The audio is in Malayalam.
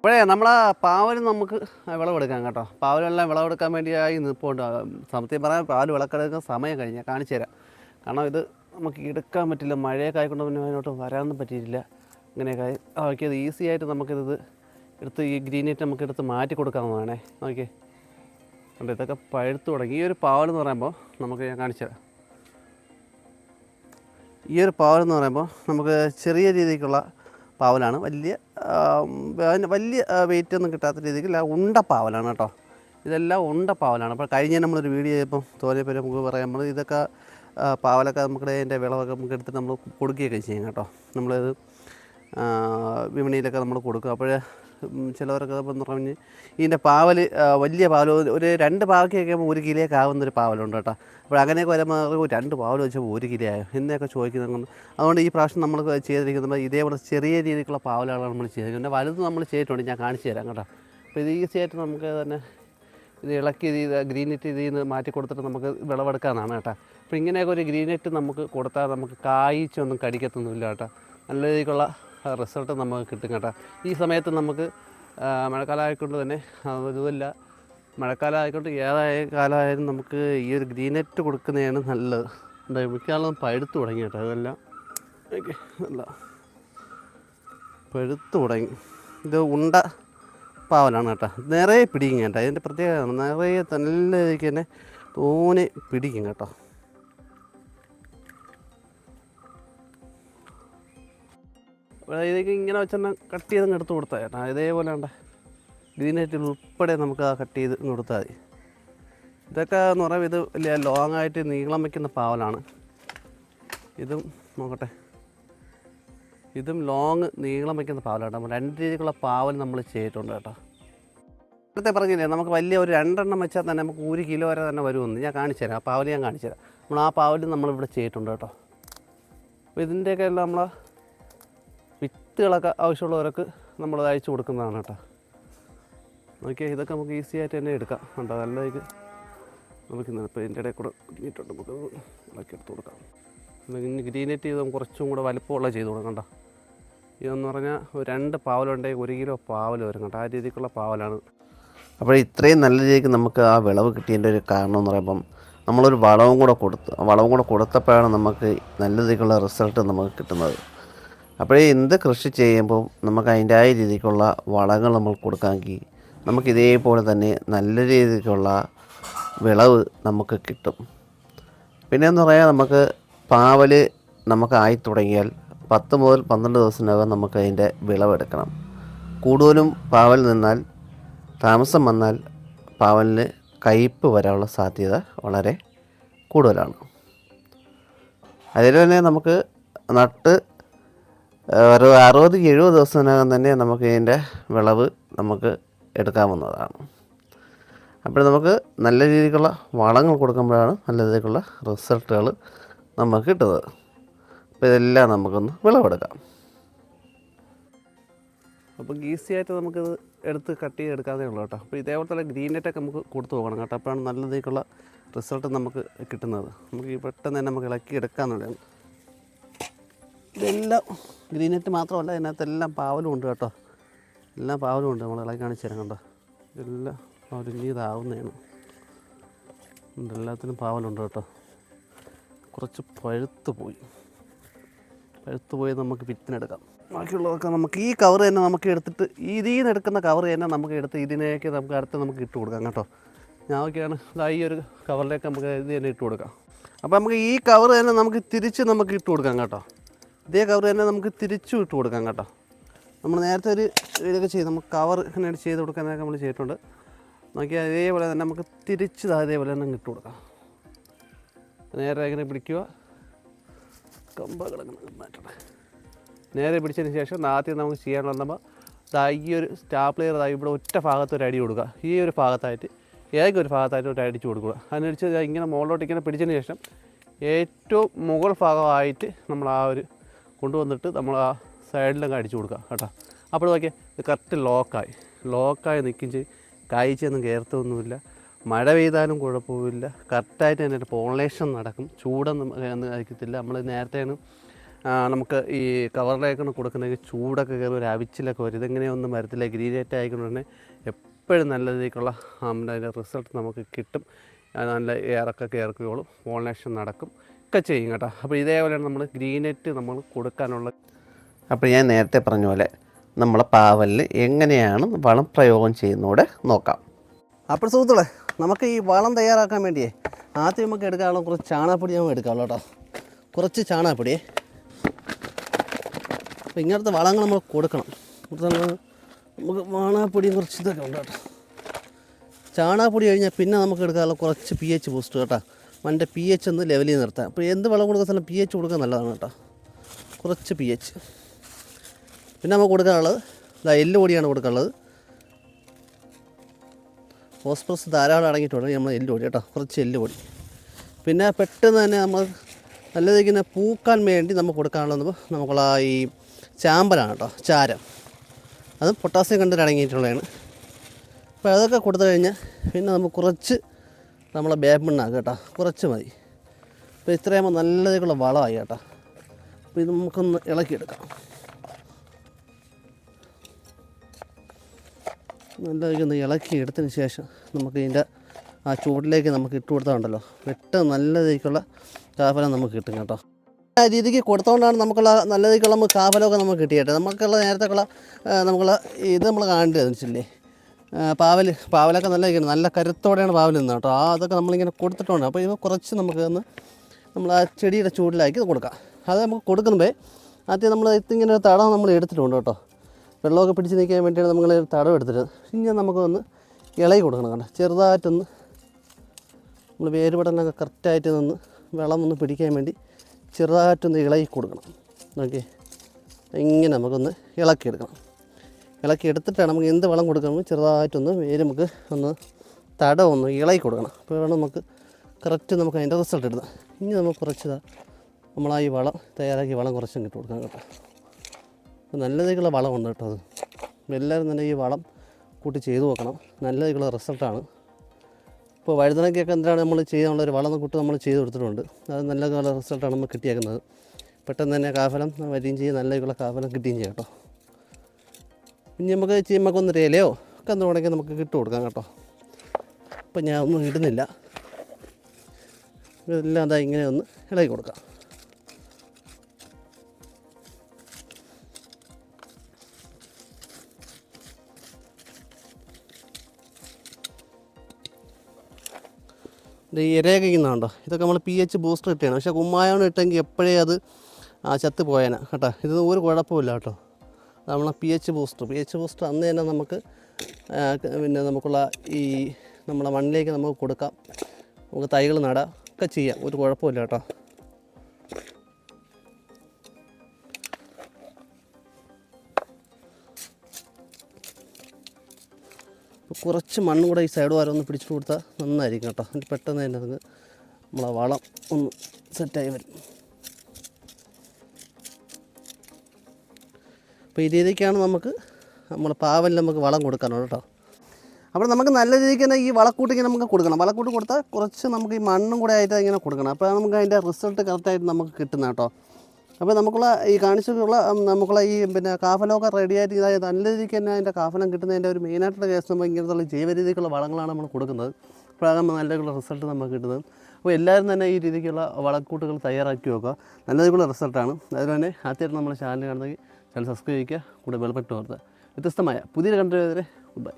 ഇപ്പോഴേ നമ്മളെ പാവലും നമുക്ക് വിളവെടുക്കാം കേട്ടോ. പാവലെല്ലാം വിളവെടുക്കാൻ വേണ്ടിയായി നിൽപ്പുണ്ട്. സത്യം പറയാൻ പാൽ വിളക്കെടുക്കാൻ സമയം കഴിഞ്ഞാൽ കാണിച്ചു തരാം. കാരണം ഇത് നമുക്ക് എടുക്കാൻ പറ്റില്ല. മഴയൊക്കെ ആയിക്കൊണ്ട് പിന്നെ അതിനോട്ട് വരാനൊന്നും പറ്റിയിട്ടില്ല. ഇങ്ങനെയൊക്കെ നോക്കിയത് ഈസി ആയിട്ട് നമുക്കിത് എടുത്ത് ഈ ഗ്രീനേറ്റ് നമുക്ക് എടുത്ത് മാറ്റി കൊടുക്കാവുന്നതാണേ. നോക്കിയേ. കണ്ടോ ഇതൊക്കെ പഴുത്ത് തുടങ്ങി. ഈ ഒരു പാവലെന്ന് പറയുമ്പോൾ നമുക്ക് ഞാൻ കാണിച്ചു തരാം. ഈ ഒരു പാവലെന്ന് പറയുമ്പോൾ നമുക്ക് ചെറിയ രീതിക്കുള്ള പാവലാണ്. വലിയ വലിയ വെയിറ്റ് ഒന്നും കിട്ടാത്ത ല- ഉണ്ട പാവലാണ് കേട്ടോ. ഇതെല്ലാം ഉണ്ട പാവലാണ്. അപ്പോൾ കഴിഞ്ഞ നമ്മളൊരു വീഡിയോ ചെയ്തപ്പം തോന്നിയപ്പോൾ നമുക്ക് പറയാം. നമ്മൾ ഇതൊക്കെ പാവലൊക്കെ നമുക്ക് അതിന്റെ വിളവൊക്കെ നമുക്ക് എടുത്ത് നമ്മൾ കൊടുക്കുകയൊക്കെ ചെയ്യും കേട്ടോ. നമ്മളത് വിപണിയിലൊക്കെ നമ്മൾ കൊടുക്കും. അപ്പോൾ ചിലവരൊക്കെ എന്ന് പറഞ്ഞ് ഇതിന്റെ പാവൽ വലിയ പാവൽ ഒരു- രണ്ട് പാവയ്ക്കൊക്കെ ആകുമ്പോൾ ഒരു കിലോയൊക്കെ ആവുന്ന ഒരു പാവലുണ്ട് കേട്ടോ. അപ്പോൾ അങ്ങനെയൊക്കെ വരുമ്പോൾ രണ്ട് പാവൽ വെച്ചപ്പോൾ ഒരു കിലോ ആയോ? എന്നൊക്കെ ചോദിക്കുന്നത് അതുകൊണ്ട് ഈ പ്രാവശ്യം നമ്മൾ ചെയ്തിരിക്കുന്നത് ഇതേപോലെ ചെറിയ രീതിക്കുള്ള പാവലുകളാണ് നമ്മൾ ചെയ്തിരിക്കുന്നത്. വലുത് നമ്മൾ ചെയ്തിട്ടുണ്ട് ഞാൻ കാണിച്ചു തരാം കേട്ടോ. അപ്പോൾ ഇത് ഈസി ആയിട്ട് നമുക്ക് തന്നെ ഇത് ഇളക്കി ഇത് ഗ്രീൻ നെറ്റ് ഇതിൽ നിന്ന് മാറ്റി കൊടുത്തിട്ട് നമുക്ക് വിളവെടുക്കാമെന്നാണ് കേട്ടോ. അപ്പോൾ ഇങ്ങനെയൊക്കെ ഒരു ഗ്രീൻ നെറ്റ് നമുക്ക് കൊടുത്താൽ നമുക്ക് കായ്ച്ചൊന്നും കടിക്കത്തൊന്നുമില്ല കേട്ടോ. നല്ല രീതിക്കുള്ള റിസൾട്ട് നമുക്ക് കിട്ടും കേട്ടോ. ഈ സമയത്ത് നമുക്ക് മഴക്കാലമായിക്കൊണ്ട് തന്നെ അതുമില്ല മഴക്കാലം ആയിക്കോട്ടെ ഏതായ കാലമായാലും നമുക്ക് ഈ ഒരു ഗ്രീനെറ്റ് കൊടുക്കുന്നതാണ് നല്ലത്. എന്താ മിക്കാളും പഴുത്ത് തുടങ്ങി കേട്ടോ അതെല്ലാം ഓക്കെ അല്ല പഴുത്ത് തുടങ്ങി. ഇത് ഉണ്ട പാവലാണ് കേട്ടോ. നിറയെ പിടിക്കും കേട്ടോ. അതിന്റെ പ്രത്യേകത നിറയെ നല്ല രീതിക്ക് തന്നെ തോനെ പിടിക്കും കേട്ടോ. ഇതൊക്കെ ഇങ്ങനെ വെച്ചെന്നെ കട്ട് ചെയ്ത് എടുത്ത് കൊടുത്താൽ ചേട്ടാ. ഇതേപോലെ ഉണ്ട് ഗ്രീനായിട്ട് ഉൾപ്പെടെ നമുക്ക് ആ കട്ട് ചെയ്ത് കൊടുത്താൽ മതി. ഇതൊക്കെ എന്ന് പറയുമ്പോൾ ഇത് വലിയ ലോങ് ആയിട്ട് നീളം വയ്ക്കുന്ന പാവലാണ്. ഇതും നോക്കട്ടെ. ഇതും ലോങ് നീളം വയ്ക്കുന്ന പാവലാണ്. നമ്മൾ രണ്ട് രീതിക്കുള്ള പാവൽ നമ്മൾ ചെയ്തിട്ടുണ്ട് കേട്ടോ. നേരത്തെ പറഞ്ഞില്ലേ നമുക്ക് വലിയ ഒരു രണ്ടെണ്ണം വെച്ചാൽ തന്നെ നമുക്ക് ഒരു കിലോ വരെ തന്നെ വരുമെന്ന്. ഞാൻ കാണിച്ചു തരാം. ആ പാവൽ ഞാൻ കാണിച്ചു തരാം. നമ്മൾ ആ പാവൽ നമ്മളിവിടെ ചെയ്തിട്ടുണ്ട് കേട്ടോ. അപ്പോൾ ഇതിന്റെയൊക്കെ എല്ലാം നമ്മൾ വിത്തുകളൊക്കെ ആവശ്യമുള്ളവരൊക്കെ നമ്മൾ അയച്ചു കൊടുക്കുന്നതാണ് കേട്ടോ. നോക്കിയാൽ ഇതൊക്കെ നമുക്ക് ഈസി ആയിട്ട് തന്നെ എടുക്കാം. കണ്ടോ നല്ല ഇത് നമുക്ക് ഇപ്പോൾ ഇതിന്റെ ഇടയിൽ കൂടെ ഇട്ടിട്ടുണ്ട് നമുക്ക് ഇളക്കി എടുത്ത് കൊടുക്കാം. ഇനി ഗ്രീനേറ്റ് ചെയ്ത് നമുക്ക് കുറച്ചും കൂടെ വലുപ്പമുള്ള ചെയ്ത് കൊടുക്കാം കണ്ടോ. ഇതെന്ന് പറഞ്ഞാൽ രണ്ട് പാവലുണ്ടെങ്കിൽ ഒരു കിലോ പാവൽ വരും കേട്ടോ ആ രീതിക്കുള്ള പാവലാണ്. അപ്പോൾ ഇത്രയും നല്ല രീതിക്ക് നമുക്ക് ആ വിളവ് കിട്ടിയതിന്റെ ഒരു കാരണം എന്ന് പറയുമ്പം നമ്മളൊരു വളവും കൂടെ കൊടുത്ത് വളവും കൂടെ കൊടുത്തപ്പോഴാണ് നമുക്ക് നല്ല രീതിക്കുള്ള റിസൾട്ട് നമുക്ക് കിട്ടുന്നത്. അപ്പോഴേ എന്ത് കൃഷി ചെയ്യുമ്പോൾ നമുക്ക് അതിന്റെതായ രീതിക്കുള്ള വളങ്ങൾ നമ്മൾ കൊടുക്കാമെങ്കിൽ നമുക്ക് ഇതേപോലെ തന്നെ നല്ല രീതിക്കുള്ള വിളവ് നമുക്ക് കിട്ടും. പിന്നെ എന്ന് പറയാൻ നമുക്ക് പാവൽ നമുക്ക് ആയി തുടങ്ങിയാൽ പത്ത് മുതൽ പന്ത്രണ്ട് ദിവസത്തിനകം നമുക്ക് അതിന്റെ വിളവെടുക്കണം. കൂടുതലും പാവൽ നിന്നാൽ താമസം വന്നാൽ പാവലിന് കയ്പ്പ് വരാനുള്ള സാധ്യത വളരെ കൂടുതലാണ്. അതിൽ തന്നെ നമുക്ക് നട്ട് ഒരു അറുപത് എഴുപത് ദിവസത്തിനകം തന്നെ നമുക്ക് ഇതിന്റെ വിളവ് നമുക്ക് എടുക്കാവുന്നതാണ്. അപ്പോൾ നമുക്ക് നല്ല രീതിക്കുള്ള വളങ്ങൾ കൊടുക്കുമ്പോഴാണ് നല്ല രീതിക്കുള്ള റിസൾട്ടുകൾ നമുക്ക് കിട്ടുന്നത്. അപ്പോൾ ഇതെല്ലാം നമുക്കൊന്ന് വിളവെടുക്കാം. അപ്പോൾ ഈസി ആയിട്ട് നമുക്കിത് എടുത്ത് കട്ട് ചെയ്ത് എടുക്കാതെ ഉള്ളൂ കേട്ടോ. അപ്പോൾ ഇതേപോലെ തന്നെ ഗ്രീൻ നെറ്റൊക്കെ നമുക്ക് കൊടുത്തു പോകണം കേട്ടോ. അപ്പോഴാണ് നല്ല രീതിക്കുള്ള റിസൾട്ട് നമുക്ക് കിട്ടുന്നത്. നമുക്ക് പെട്ടെന്ന് തന്നെ നമുക്ക് ഇളക്കി എടുക്കാമെന്നുള്ളതാണ്. ഇതെല്ലാം ഗ്രീനറ്റ് മാത്രമല്ല ഇതിനകത്തെല്ലാം പാവലും ഉണ്ട് കേട്ടോ. എല്ലാം പാവലും ഉണ്ട് നമ്മൾ ഇളക്കി കാണിച്ചു തരാം കണ്ടോ. ഇതെല്ലാം ഉണ്ട് എല്ലാത്തിനും പാവലുണ്ട് കേട്ടോ. കുറച്ച് പഴുത്ത് പോയി. പഴുത്ത് പോയി നമുക്ക് വിത്തിനെടുക്കാം ബാക്കിയുള്ളതൊക്കെ നമുക്ക് ഈ കവർ തന്നെ നമുക്ക് എടുത്തിട്ട് ഇതിൽ നിന്ന് എടുക്കുന്ന കവർ തന്നെ നമുക്ക് എടുത്ത് ഇതിനേക്ക് നമുക്ക് അടുത്ത് നമുക്ക് ഇട്ട് കൊടുക്കാം കേട്ടോ. ഞാൻ ഒക്കെയാണ് ഈ ഒരു കവറിലേക്ക് നമുക്ക് ഇത് തന്നെ ഇട്ട് കൊടുക്കാം. അപ്പോൾ നമുക്ക് ഈ കവർ തന്നെ നമുക്ക് തിരിച്ച് നമുക്ക് ഇട്ട് കൊടുക്കാം കേട്ടോ. ഇതേ കവർ തന്നെ നമുക്ക് തിരിച്ചു ഇട്ട് കൊടുക്കാം കേട്ടോ. നമ്മൾ നേരത്തെ ഒരു ഇതൊക്കെ ചെയ്ത്. നമുക്ക് കവർ ഇങ്ങനെ ചെയ്ത് കൊടുക്കാനൊക്കെ നമ്മൾ ചെയ്തിട്ടുണ്ട്. നോക്കിയാൽ അതേപോലെ തന്നെ നമുക്ക് തിരിച്ച് അതേപോലെ തന്നെ ഇട്ട് കൊടുക്കാം. നേരെ ഇങ്ങനെ പിടിക്കുക. കമ്പ കിടക്കുന്ന നേരെ പിടിച്ചതിന് ശേഷം ആദ്യം നമുക്ക് ചെയ്യാൻ വന്നപ്പോൾ ദാ ഈ ഒരു സ്റ്റാപ്ലെയർ ദാ ഇവിടെ ഒറ്റ ഭാഗത്ത് ഒരു അടി കൊടുക്കുക. ഈ ഒരു ഭാഗത്തായിട്ട് ഏതെങ്കിലും ഒരു ഭാഗത്തായിട്ട് ഒരു അടിച്ച് കൊടുക്കുക. അതിനടിച്ച് ഇങ്ങനെ മുകളിലോട്ട് ഇങ്ങനെ പിടിച്ചതിന് ശേഷം ഏറ്റവും മുകൾ ഭാഗമായിട്ട് നമ്മൾ ആ ഒരു കൊണ്ടുവന്നിട്ട് നമ്മൾ ആ സൈഡിലങ്ങ് അടിച്ചു കൊടുക്കുക കേട്ടോ. അപ്പോൾ നോക്കിയാൽ ഇത് കറക്റ്റ് ലോക്കായി ലോക്കായി നിൽക്കുകയും ചെയ്യും. കായ്ച്ചൊന്നും കയർത്തൊന്നുമില്ല മഴ പെയ്താലും കുഴപ്പമില്ല. കറക്റ്റായിട്ട് തന്നെ പോളേഷൻ നടക്കും. ചൂടൊന്നും കഴിക്കത്തില്ല നമ്മൾ നേരത്തെയാണ് നമുക്ക് ഈ കവറിലേക്കാണ് കൊടുക്കുന്നെങ്കിൽ ചൂടൊക്കെ കയറി ഒരു അവിച്ചിലൊക്കെ വരും. ഇതെങ്ങനെയൊന്നും വരത്തില്ല ഗ്രീനേറ്റ് ആയിക്കൊണ്ട് തന്നെ എപ്പോഴും നല്ല രീതിക്കുള്ള അതിന്റെ റിസൾട്ട് നമുക്ക് കിട്ടും. നല്ല എയറൊക്കെ കയറുകയുള്ളൂ പോളിനേഷൻ നടക്കും. ഒക്കെ ചെയ്യും കേട്ടോ. അപ്പോൾ ഇതേപോലെയാണ് നമ്മൾ ഗ്രീനെറ്റ് നമ്മൾ കൊടുക്കാനുള്ള അപ്പോൾ ഞാൻ നേരത്തെ പറഞ്ഞ പോലെ നമ്മളെ പാവലിൽ എങ്ങനെയാണ് വളം പ്രയോഗം ചെയ്യുന്നതോടെ നോക്കാം. അപ്പോൾ സുഹൃത്തുക്കളെ നമുക്ക് ഈ വളം തയ്യാറാക്കാൻ വേണ്ടിയേ ആദ്യം നമുക്ക് എടുക്കാനുള്ള കുറച്ച് ചാണകപ്പൊടി നമുക്ക് എടുക്കാമല്ലോ കേട്ടോ. കുറച്ച് ചാണകപ്പൊടിയേ. അപ്പോൾ ഇങ്ങനത്തെ വളങ്ങൾ നമ്മൾ കൊടുക്കണം. നമുക്ക് വാണാപ്പൊടിയും കുറച്ച് ഇതൊക്കെ ഉണ്ട് കേട്ടോ. ചാണാപ്പൊടി കഴിഞ്ഞാൽ പിന്നെ നമുക്ക് എടുക്കാനുള്ള കുറച്ച് പി എച്ച് ബൂസ്റ്റ് കേട്ടോ. മണ്ണിന്റെ പി എച്ച് ഒന്ന് ചെയ്ത് നിർത്താം. അപ്പോൾ എന്ത് വളം കൊടുക്കുന്ന സ്ഥലം പി എച്ച് കൊടുക്കാൻ നല്ലതാണ് കേട്ടോ. കുറച്ച് പി എച്ച് പിന്നെ നമുക്ക് കൊടുക്കാനുള്ളത് ഇതാ എല്ല് പൊടിയാണ് കൊടുക്കാനുള്ളത്. ഫോസ്ഫറസ് ധാരാളം അടങ്ങിയിട്ടുണ്ട്. നമ്മൾ എല്ല് പൊടി കേട്ടോ. കുറച്ച് എല്ല് പൊടി. പിന്നെ പെട്ടെന്ന് തന്നെ നമ്മൾ നല്ല ഇങ്ങനെ പൂക്കാൻ വേണ്ടി നമുക്ക് കൊടുക്കാനുള്ളത് നമുക്കുള്ള ഈ ചാമ്പലാണ് കേട്ടോ. ചാരം. അതും പൊട്ടാസ്യം കണ്ടന്റ് അടങ്ങിയിട്ടുള്ളതാണ്. അപ്പോൾ അതൊക്കെ കൊടുത്തു കഴിഞ്ഞാൽ പിന്നെ നമുക്ക് കുറച്ച് നമ്മളെ വേപ്പിണ്ണാക്ക് കേട്ടോ. കുറച്ച് മതി. അപ്പോൾ ഇത്രയാകുമ്പോൾ നല്ലതേക്കുള്ള വളമായി കേട്ടോ. അപ്പോൾ ഇത് നമുക്കൊന്ന് ഇളക്കിയെടുക്കാം. നല്ലതൊന്ന് ഇളക്കി എടുത്തതിന് ശേഷം നമുക്ക് ഇതിന്റെ ആ ചൂടിലേക്ക് നമുക്ക് ഇട്ട് കൊടുത്താണ്ടല്ലോ പെട്ടെന്ന് നല്ല രീതിക്കുള്ള കാഫലം നമുക്ക് കിട്ടും കേട്ടോ. രീതിക്ക് കൊടുത്തോണ്ടാണ് നമുക്കുള്ള നല്ല രീതിക്കുള്ള നമുക്ക് കാവലൊക്കെ നമുക്ക് കിട്ടിയിട്ട് നമുക്കുള്ള നേരത്തേക്കുള്ള നമുക്കുള്ള ഇത് നമ്മൾ കാണേണ്ടത് വെച്ചില്ലേ പാവൽ പാവലൊക്കെ നല്ല ഇരിക്കണം. നല്ല കരുത്തോടെയാണ് പാവൽ നിന്ന് കേട്ടോ. ആ അതൊക്കെ നമ്മളിങ്ങനെ കൊടുത്തിട്ടുണ്ട്. അപ്പോൾ ഇത് കുറച്ച് നമുക്കൊന്ന് നമ്മൾ ആ ചെടിയുടെ ചൂടിലാക്കി കൊടുക്കാം. അത് നമുക്ക് കൊടുക്കുമ്പോൾ ആദ്യം നമ്മൾ ഇതിങ്ങനെ ഒരു തടം നമ്മൾ എടുത്തിട്ടുണ്ട് കേട്ടോ. വെള്ളമൊക്കെ പിടിച്ച് നിൽക്കാൻ വേണ്ടിയാണ് നമ്മൾ തടം എടുത്തിട്ട് ഇങ്ങനെ നമുക്കൊന്ന് ഇളകി കൊടുക്കണം കേട്ടോ. ചെറുതായിട്ടൊന്ന് നമ്മൾ വേരുപടനൊക്കെ കറക്റ്റായിട്ട് നിന്ന് വെള്ളം ഒന്ന് പിടിക്കാൻ വേണ്ടി ചെറുതായിട്ടൊന്ന് ഇളകി കൊടുക്കണം. നോക്കി ഇങ്ങനെ നമുക്കൊന്ന് ഇളക്കിയെടുക്കണം. ഇളക്കി എടുത്തിട്ടാണ് നമുക്ക് എന്ത് വളം കൊടുക്കണമെങ്കിൽ ചെറുതായിട്ടൊന്ന് വേര് നമുക്ക് ഒന്ന് തടം ഒന്ന് ഇളകി കൊടുക്കണം. അപ്പോൾ വേണം നമുക്ക് കറക്റ്റ് നമുക്ക് അതിന്റെ റിസൾട്ട് എടുക്കാം. ഇനി നമുക്ക് കുറച്ച് നമ്മളാ ഈ വളം തയ്യാറാക്കി വളം കുറച്ചും ഇട്ട് കൊടുക്കാം കേട്ടോ. അപ്പോൾ നല്ല രീതിക്കുള്ള വളമുണ്ട് കേട്ടോ അത്. എല്ലാവരും തന്നെ ഈ വളം കൂട്ടി ചെയ്തു നോക്കണം. നല്ല റിസൾട്ടാണ്. ഇപ്പോൾ വഴുതനക്കൊക്കെ എന്താണ് നമ്മൾ ചെയ്യാനുള്ള ഒരു വളം കൂട്ട് നമ്മൾ ചെയ്ത് കൊടുത്തിട്ടുണ്ട്. അത് നല്ല നല്ല റിസൾട്ടാണ് നമുക്ക് കിട്ടിയേക്കുന്നത്. പെട്ടെന്ന് തന്നെ കാഫലം വരികയും ചെയ്യും. നല്ല രീതിക്കുള്ള കാഫലം കിട്ടുകയും ചെയ്യും കേട്ടോ. ഇനി നമുക്ക് ചീമക്കൊന്ന് ഇലയോ ഒക്കെ ഒന്ന് വേണമെങ്കിൽ നമുക്ക് കിട്ടു കൊടുക്കാം കേട്ടോ. അപ്പം ഞാൻ ഒന്നും ഇടുന്നില്ല. ഇതെല്ലാം അതാ ഇങ്ങനെ ഒന്ന് ഇളകി കൊടുക്കാം. ഇത് ഇരിക്കുന്നുണ്ടോ ഇതൊക്കെ നമ്മൾ പി എച്ച് ബൂസ്റ്റർ ഇട്ടാണ് പക്ഷേ കുമ്മായോണം ഇട്ടെങ്കിൽ എപ്പോഴേ അത് ചത്ത് പോയേനെ കേട്ടോ ഇത് ഒരു കുഴപ്പമില്ല കേട്ടോ. നമ്മളെ P H booster P H booster അന്ന് തന്നെ നമുക്ക് പിന്നെ നമുക്കുള്ള ഈ നമ്മളെ മണ്ണിലേക്ക് നമുക്ക് കൊടുക്കാം. നമുക്ക് തൈകൾ നടാം. ഒക്കെ ചെയ്യാം. ഒരു കുഴപ്പമില്ല കേട്ടോ. കുറച്ച് മണ്ണും കൂടെ ഈ സൈഡ് വരെ ഒന്ന് പിടിച്ചു കൊടുത്താൽ നന്നായിരിക്കും കേട്ടോ. എന്നിട്ട് പെട്ടെന്ന് തന്നെ അത് നമ്മളെ വളം ഒന്ന് സെറ്റായി വരും. അപ്പോൾ ഈ രീതിക്കാണ് നമുക്ക് നമ്മൾ പാവലിൽ നമുക്ക് വളം കൊടുക്കാനുള്ളത് കേട്ടോ. അപ്പോൾ നമുക്ക് നല്ല രീതിക്ക് തന്നെ ഈ വളക്കൂട്ട് ഇങ്ങനെ നമുക്ക് കൊടുക്കണം. വളക്കൂട്ട് കൊടുത്താൽ കുറച്ച് നമുക്ക് ഈ മണ്ണും കൂടെ ആയിട്ട് ഇങ്ങനെ കൊടുക്കണം. അപ്പോൾ നമുക്ക് അതിന്റെ റിസൾട്ട് കറക്റ്റായിട്ട് നമുക്ക് കിട്ടുന്ന കേട്ടോ. അപ്പോൾ നമുക്കുള്ള ഈ കാണിച്ചിട്ടുള്ള നമുക്കുള്ള ഈ പിന്നെ കാഫലമൊക്കെ റെഡി ആയിട്ട് ഇതായത് നല്ല രീതിക്ക് തന്നെ അതിന്റെ കാഫലം കിട്ടുന്നതിന്റെ ഒരു മെയിനായിട്ടുള്ള കേസ് നമ്മൾ ഇങ്ങനത്തുള്ള ജൈവ രീതിക്കുള്ള വളങ്ങളാണ് നമ്മൾ കൊടുക്കുന്നത്. അപ്പോഴാകുമ്പോൾ നല്ല റിസൾട്ട് നമുക്ക് കിട്ടുന്നത്. അപ്പോൾ എല്ലാവരും തന്നെ ഈ രീതിക്കുള്ള വളക്കൂട്ടുകൾ തയ്യാറാക്കി വെക്കുക നല്ല രീതിയിലുള്ള റിസൾട്ടാണ് അതുപോലെ തന്നെ ആദ്യമായിട്ട് നമ്മുടെ ചാനൽ കാണുന്നെങ്കിൽ ചാനൽ സബ്സ്ക്രൈബ് ചെയ്യുക. കൂടെ ബെൽബട്ടൺ ഓർത്ത്. വ്യത്യസ്തമായ പുതിയൊരു കണ്ടുവരെ ഗുഡ് ബൈ